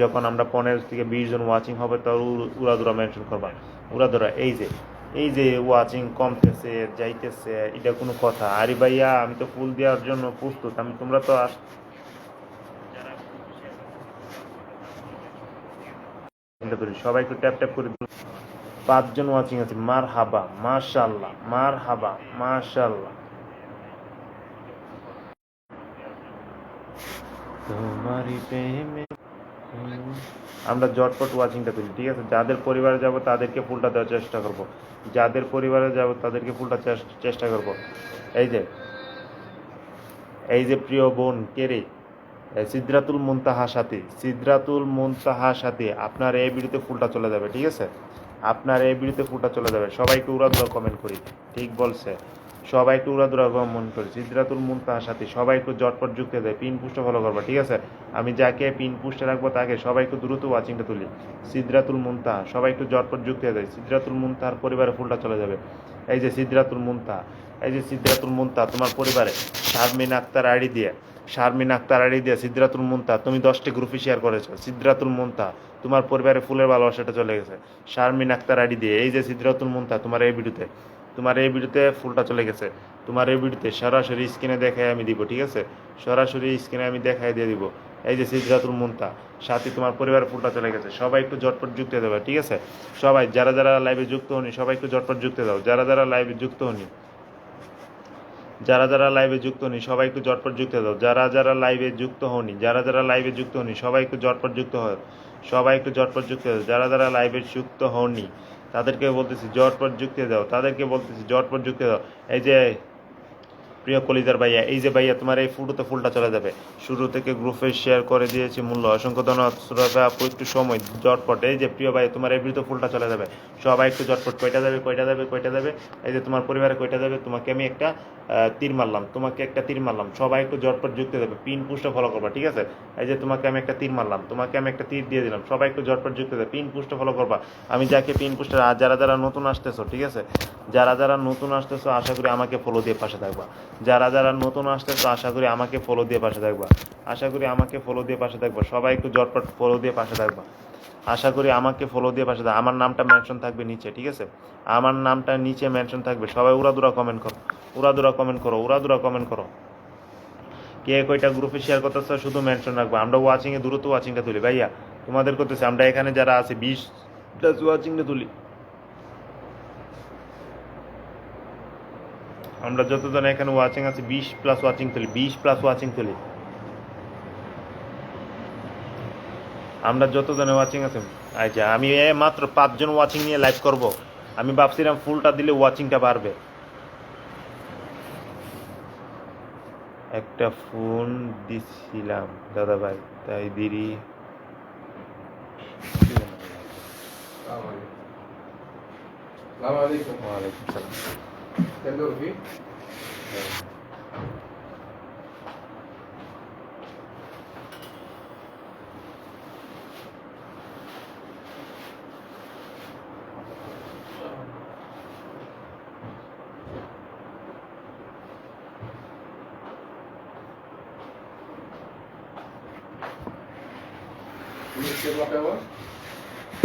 যখন আমরা পনেরো থেকে বিশ জন ওয়াচিং হবে তো উড়াদুরা মেনশন করবা। উড়াদুরা এই যে এই যে ওয়াচিং কমতেছে, যাইতেছে, এটা কোনো কথা। আরে ভাইয়া, আমি তো ফুল দেওয়ার জন্য প্রস্তুত, আমি, তোমরা তো আস সবাই একটু ট্যাপ ট্যাপ করে। পাঁচজন ওয়াচিং আছে মার হাবা মাশাল্লাহ মার হাবা মাশাল্লাহ। তোমারই প্রেমে আমরা জটপট ওয়াচিংটা করি ঠিক আছে? যাদের পরিবারে যাব তাদেরকে ফুলটা দেওয়ার চেষ্টা করব। যাদের পরিবারে যাব তাদেরকে ফুলটা চেষ্টা করব। এই যে এই যে প্রিয় বোন কেরে সিদ্রাতুল মুনতাহা সাথে সিদ্রাতুল মুনতাহা সাথে আপনার এই ভিডিওতে ফুলটা চলে যাবে, ঠিক আছে? আপনার এই ভিডিওতে ফুলটা চলে যাবে। সবাইকে উড়াদুরা কমেন্ট করি, ঠিক বলছে। সবাই একটু উড়াদুরা কমেন্ট করি সিদ্রাতুল মুনতাহা সাথে সবাই একটু জটপট যুক্ত দেয় পিন পুষ্টে ফলো করবা, ঠিক আছে? আমি যাকে পিন পুষ্টে রাখব তাকে সবাই একটু দ্রুত ওয়াচিংটা তুলি। সিদ্রাতুল মুনতাহা সবাই একটু জটপট যুক্ত দেয় সিদ্রাতুল মুনতাহার পরিবারে ফুলটা চলে যাবে। এই যে সিদ্রাতুল মুনতাহা এই যে সিদ্রাতুল মুনতাহা তোমার পরিবারে শারমিন আক্তার আইডি দিয়ে, শারমিন আক্তার আইডি দিয়ে সিদ্রাতুল মুনতা তুমি দশটি গ্রুপে শেয়ার করেছ সিদ্রাতুল মুনতা তোমার পরিবারে ফুলের ভালোবাসাটা চলে গেছে। শারমিন আক্তার আইডি দিয়ে, এই যে সিদ্রাতুল মুনতা তোমার এই ভিডিওতে তোমার এই ভিডিওতে ফুলটা চলে গেছে। তোমার এই ভিডিওতে সরাসরি স্ক্রিনে দেখাই আমি দিব, ঠিক আছে? সরাসরি স্ক্রিনে আমি দেখাই দিয়ে দিব। এই যে সিদ্রাতুল মুনতা সাথে তোমার পরিবারের ফুলটা চলে গেছে। সবাই একটু জটপট যুক্ত দেবে ঠিক আছে? সবাই, যারা যারা লাইভে যুক্ত হনি সবাই একটু জটপট যুক্ত দাও যারা যারা লাইভে যুক্ত হনি যারা যারা লাইভে যুক্ত হনি সবাই একটু জটপট যুক্ত দাও যারা যারা লাইভে যুক্ত হনি যারা যারা লাইভে যুক্ত হনি সবাই একটু জটপট যুক্ত হয় সবাই একটু জটপট যুক্ত যারা যারা লাইভে যুক্ত হনি তাদেরকে বলতেছি জটপট যুক্তি দাও তাদেরকে বলতেছি জটপট যুক্তি দাও। এই যে প্রিয় কলিজার ভাইয়া, এই যে ভাইয়া, তোমার এই ফুটোতে ফুলটা চলে যাবে। শুরু থেকে গ্রুপে শেয়ার করে দিয়েছি মূল্য। অসংখ্য ধন্যবাদ। একটু সময় জটপট এই যে প্রিয় ভাই তোমার এই ভিডিওতে ফুলটা চলে যাবে। সবাই একটু জটপট কয়টা যাবে কয়টা যাবে কয়টা যাবে? এই যে তোমার পরিবারে কয়টা যাবে? তোমাকে আমি একটা তীর মারলাম। তোমাকে একটা তীর মারলাম। সবাই একটু জটপট যুক্ত দেবে। পিন পুষ্টে ফলো করবা, ঠিক আছে? এই যে তোমাকে আমি একটা তীর মারলাম। তোমাকে আমি একটা তীর দিয়ে দিলাম। সবাই একটু জটপট যুক্ত দেবে। পিন পুষ্টে ফলো করবা। আমি যাকে পিন পুষ্টে আর যারা যারা নতুন আসতেছো, ঠিক আছে? যারা যারা নতুন আসতেছো, আশা করি আমাকে ফলো দিয়ে পাশে থাকবা। যারা যারা নতুন আসতে তো আশা করি আমাকে ফলো দিয়ে পাশে থাকবা। আশা করি আমাকে ফলো দিয়ে পাশে থাকবা। সবাই একটু জটপট ফলো দিয়ে পাশে থাকবা। আশা করি আমাকে ফলো দিয়ে পাশে থাকবে। আমার নামটা মেনশন থাকবে নিচে, ঠিক আছে? আমার নামটা নিচে মেনশন থাকবে। সবাই উড়াদুরা কমেন্ট করো। উড়াদুরা কমেন্ট করো, উড়াদুরা কমেন্ট করো। কে কয়টা গ্রুপে শেয়ার করতেছে শুধু মেনশন রাখব। আমরা ওয়াচিংয়ে এ দ্রুত ওয়াচিংটা তুলি। ভাইয়া, তোমাদের করতেছে। আমরা এখানে যারা আছে, বিশ প্লাস ওয়াচিংটা তুলি। আমরা যতজন এখানে ওয়াচিং আছে বিশ প্লাস ওয়াচিং তুলি বিশ প্লাস ওয়াচিং তুলি আমরা যতজনে ওয়াচিং আছে আচ্ছা আমি মাত্র পাঁচজন ওয়াচিং নিয়ে লাইভ করব। আমি ভাবছিলাম ফুলটা দিলে ওয়াচিংটা বাড়বে। একটা ফোন দিছিলাম দাদা। ভাই তাই দেরি ওয়ালাইকুম সালাম। Tendo ouvir? É.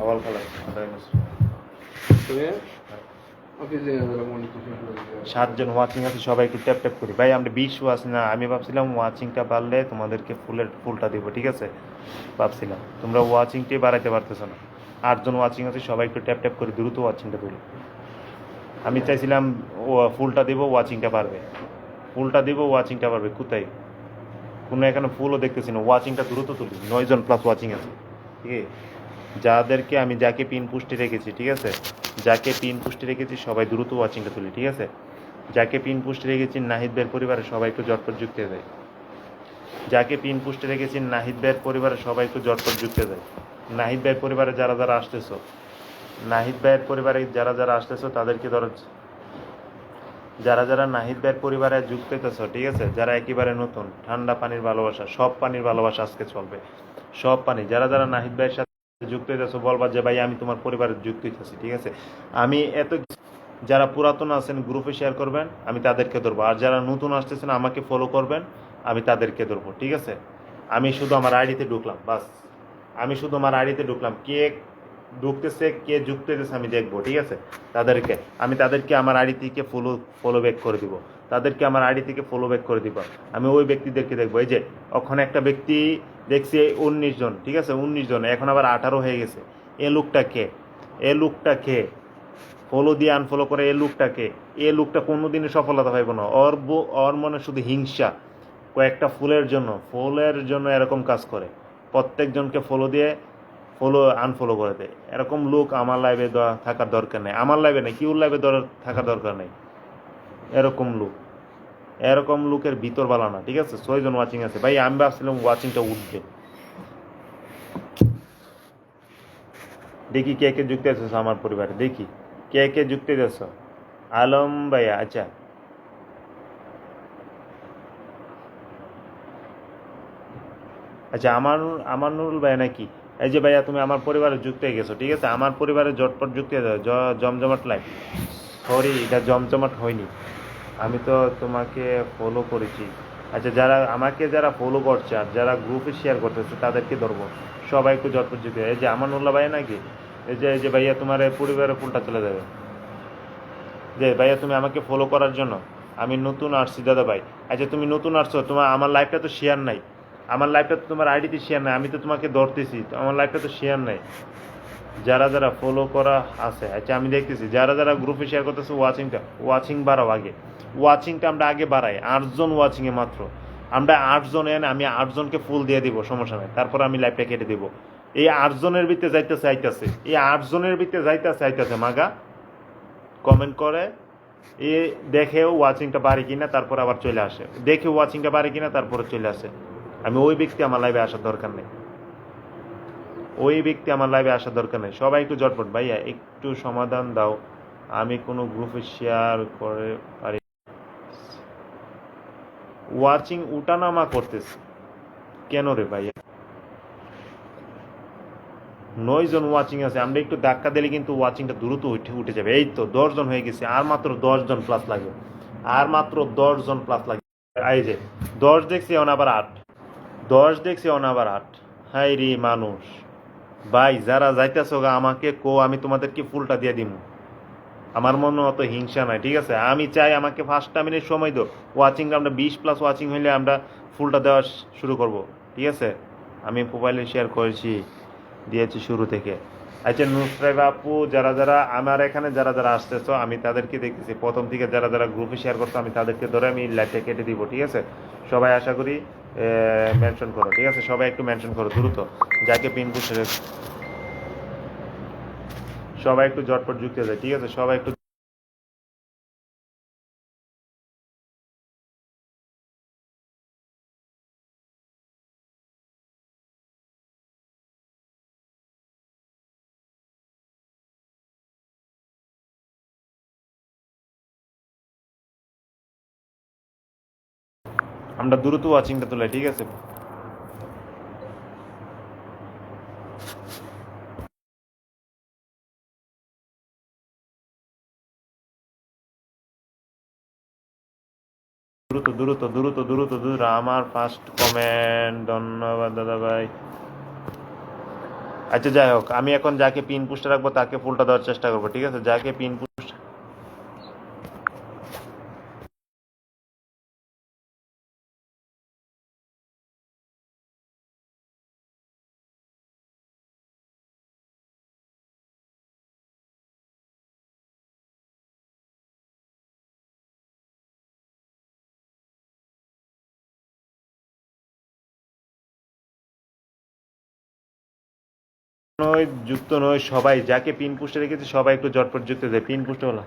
Awal kali, ada yang masuk. Sebenarnya? সাতজন ওয়াচিং আছে সবাই একটু ট্যাপ ট্যাপ করি। ভাই, আমরা বিশ ওয়াচ না, আমি ভাবছিলাম ওয়াচিংটা বাড়লে তোমাদেরকে ফুলের, ফুলটা দিব, ঠিক আছে? ভাবছিলাম। তোমরা ওয়াচিংটাই বাড়াইতে পারতেছো না। আটজন ওয়াচিং আছে, সবাই একটু ট্যাপ ট্যাপ করে দ্রুত ওয়াচিংটা তুলি। আমি চাইছিলাম ফুলটা দিব ওয়াচিংটা পারবে ফুলটা দিব ওয়াচিংটা পারবে কোথায়? কোনো এখানে ফুলও দেখতেছি না। ওয়াচিংটা দ্রুত তুলি। নয়জন প্লাস ওয়াচিং আছে। ঠিক আছে? যাদেরকে আমি, যাকে পিন পুষ্টি রেখেছি, ঠিক আছে? যাকে পিন পুষ্টি রেখেছি সবাই দ্রুত ওয়াচিংটা তুলি, ঠিক আছে? যাকে পিন পুষ্টি রেখেছি নাহিদ ভাইয়ের পরিবারে সবাই একটু জটপট যুক্তে যায় যাকে পিন পুষ্টি রেখেছি নাহিদ ভাইয়ের পরিবারে সবাই একটু জটপট যুক্তে যায় নাহিদ ভাইয়ের পরিবারে যারা যারা আসতেছো, নাহিদ ভাইয়ের পরিবারে যারা যারা আসতেছো, তাদেরকে ধরো যারা যারা নাহিদ ভাইয়ের পরিবারে যুক্ত হইতেছো, ঠিক আছে? যারা একেবারে নতুন, ঠান্ডা পানির ভালোবাসা, সব পানির ভালোবাসা আজকে চলবে। সব পানি, যারা যারা নাহিদ ভাইয়ের সাথে যুক্ত হইতেছো, বলবা যে, ভাই, আমি তোমার পরিবারে যুক্ত হইতেছি, ঠিক আছে? আমি এত যারা পুরাতন আছেন, গ্রুপে শেয়ার করবেন, আমি তাদেরকে ধরবো। আর যারা নতুন আসতেছেন, আমাকে ফলো করবেন, আমি তাদেরকে ধরবো, ঠিক আছে? আমি শুধু আমার আইডিতে ঢুকলাম, বাস। আমি শুধু আমার আইডিতে ঢুকলাম। কে ঢুকতেছে, কে যুক্ত আমি দেখব, ঠিক আছে? তাদেরকে, আমি তাদেরকে আমার আইডি থেকে ফলো ফলো ব্যাক করে দিব। তাদেরকে আমার আইডি থেকে ফলো ব্যাক করে দিব। আমি ওই ব্যক্তিদেরকে দেখব। এই যে, ওখানে একটা ব্যক্তি দেখছি উনিশ জন, ঠিক আছে? উনিশ জন, এখন আবার আঠারো হয়ে গেছে। এ লোকটা কে? এ লোকটা কে? ফলো দিয়ে আনফলো করে, এ লোকটাকে এ লোকটা কোনোদিনই সফলতা পাইব না। ওর ওর মনে শুধু হিংসা। কয়েকটা ফুলের জন্য ফুলের জন্য এরকম কাজ করে। প্রত্যেকজনকে ফলো দিয়ে ফলো আনফলো করে দেয়। এরকম লোক আমার লাইভে থাকার দরকার নেই। আমার লাইভে নেই কিউর লাইভে থাকার দরকার নেই? এরকম লোক। এরকম লোকের ভিতর বালা না, ঠিক আছে? ছয়জন ওয়াচিং আছে। ভাই, আমি ভাবছিলাম ওয়াচিংটা উঠবে। দেখি কে কে যুক্ত আছে আমার পরিবারে। দেখি, কে কে যুক্ত আছে? আলম ভাইয়া আচ্ছা। আচ্ছা আমার আমানুল ভাইয়া নাকি? এই যে ভাইয়া, তুমি আমার পরিবারে যুক্ত হয়ে গেছো, ঠিক আছে? আমার পরিবারে জটপট যুক্ত হয়ে জ- জমজমাট লাইফ সরি এটা জমজমাট হয়নি। আমি তো তোমাকে ফলো করেছি। আচ্ছা যারা আমাকে যারা ফলো করছে আর যারা গ্রুপে শেয়ার করতেছে, তাদেরকে ধরবো। সবাই একটু জটপট যুক্ত এই যে আমার আমানুল্লাহ ভাইয়া নাকি? এই যে এই যে ভাইয়া, তোমার এই পরিবারের ফুলটা চলে যাবে। যে ভাইয়া, তুমি আমাকে ফলো করার জন্য আমি নতুন আসছি, দাদা ভাই। আচ্ছা তুমি নতুন আসছো, তোমার, আমার লাইফটা তো শেয়ার নাই। আমার লাইফটা তো তোমার আইডিতে শেয়ার নাই, আমি তো তোমাকে ধরতেছি, তো আমার লাইফটা তো শেয়ার নাই। যারা যারা ফলো করা আছে আচ্ছা আমি দেখতেছি, যারা যারা গ্রুপে শেয়ার করতেছে ওয়াচিংটা ওয়াচিং বাড়াও আগে। ওয়াচিংটা আমরা আগে বাড়াই, আটজন ওয়াচিংয়ে মাত্র। আমরা আটজন এনে, আমি আটজনকে ফুল দিয়ে দিব, সমস্যা নাই। তারপর আমি লাইফটা কেটে দিব। এই আটজনের ভিতরে যাইতেছে, আইতেছে। এই আটজনের ভিতরে যাইতেছে, আইতেছে, মাগা। কমেন্ট করে, এ দেখে ওয়াচিংটা বাড়ে কিনা, তারপর আবার চলে আসে। দেখে ওয়াচিংটা বাড়ে কিনা, তারপরে চলে আসে। আমি ওই ব্যক্তি আমার লাইভে আসার দরকার নেই। ওই ব্যক্তি আমার লাইভে আসার দরকার নেই। সবাই একটু জটপট ভাইয়া, একটু সমাধান দাও। আমি কোনো গ্রুপে শেয়ার করে পারি ওয়াচিং উঠানামা করতেছি। কেন রে, ভাইয়া? নয় জন ওয়াচিং আছে। আমরা একটু ধাক্কা দিলে কিন্তু ওয়াচিংটা দ্রুত উঠে উঠে যাবে। এই তো দশ জন হয়ে গেছে। আর মাত্র দশ জন প্লাস লাগবে আর মাত্র দশ জন প্লাস লাগবে এই যে, দশ দেখছি, এখন আবার আট। দশ দেখছি অনাবার আট হাই রে মানুষ। ভাই, যারা যাইতেছো গা, আমাকে কো আমি তোমাদেরকে ফুলটা দিয়ে দিব আমার মনে অত হিংসা নাই, ঠিক আছে? আমি চাই আমাকে ফার্স্ট মিনিট সময় দো। ওয়াচিং আমরা বিশ প্লাস ওয়াচিং হইলে আমরা ফুলটা দেওয়া শুরু করব, ঠিক আছে? আমি মোবাইলে শেয়ার করেছি, দিয়েছি শুরু থেকে। আচ্ছা নুসরাই বাপু যারা যারা আমার এখানে যারা যারা আসতেছো, আমি তাদেরকে দেখতেছি। প্রথম থেকে যারা যারা গ্রুপে শেয়ার করতো আমি তাদেরকে ধরে আমি লাইভটা কেটে দিব, ঠিক আছে? সবাই আশা করি মেনশন করো, ঠিক আছে? সবাই একটু মেনশন করো, দ্রুত। যাকে পিন পুষে সবাই একটু জটপট যুক্তি যায় ঠিক আছে? সবাই একটু আমরা দ্রুত ওয়াচিংটা তুলাই ঠিক আছে? দ্রুত দ্রুত দ্রুত দ্রুত দ্রুত আমার ফার্স্ট কমেন্ট ধন্যবাদ দাদা ভাই। আচ্ছা যাই হোক, আমি এখন যাকে পিন পুষ্টে রাখব, তাকে ফুলটা দেওয়ার চেষ্টা করব, ঠিক আছে? যাকে পিন নয়, যুক্ত নয়, সবাই যাকে পিন পুষ্টে রেখেছে, সবাই একটু জটপট যুক্ত দেয় পিন পুষ্ট হলো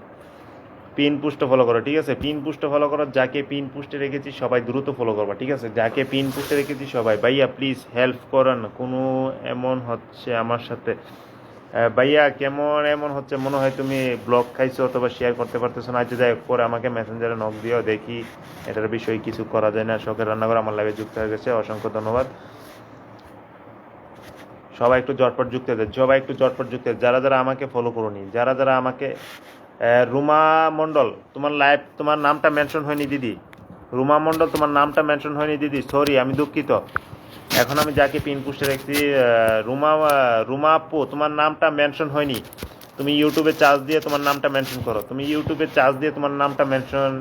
পিন পুষ্ট ফলো করো, ঠিক আছে? পিন পুষ্ট ফলো করো, যাকে পিন পুষ্টে রেখেছি, সবাই দ্রুত ফলো করবা, ঠিক আছে? যাকে পিন পুষ্টে রেখেছি, সবাই, ভাইয়া প্লিজ হেল্প করেন। কোনো এমন হচ্ছে আমার সাথে। ভাইয়া, কেমন এমন হচ্ছে? মনে হয় তুমি ব্লগ খাইছো অথবা শেয়ার করতে পারতেছো না। আচ্ছা যাই হোক, পরে আমাকে মেসেঞ্জারে নক দিও, দেখি এটার বিষয়ে কিছু করা যায় না। শখের রান্নাঘর আমার লাইভে যুক্ত হয়ে গেছে। অসংখ্য ধন্যবাদ। সবাই একটু জটপট যুক্ত যায়। সবাই একটু জটপট যুক্ত যারা যারা আমাকে ফলো করুনি, যারা যারা আমাকে রুমা মণ্ডল, তোমার লাইভ তোমার নামটা মেনশন হয়নি দিদি। রুমা মণ্ডল, তোমার নামটা মেনশন হয়নি দিদি সরি আমি দুঃখিত। এখন আমি যাকে পিন পুষ্টে রাখছি রুমা রুমা আপু, তোমার নামটা মেনশন হয়নি। তুমি ইউটিউবে চার্জ দিয়ে তোমার নামটা মেনশন করো। তুমি ইউটিউবে চার্জ দিয়ে তোমার নামটা মেনশন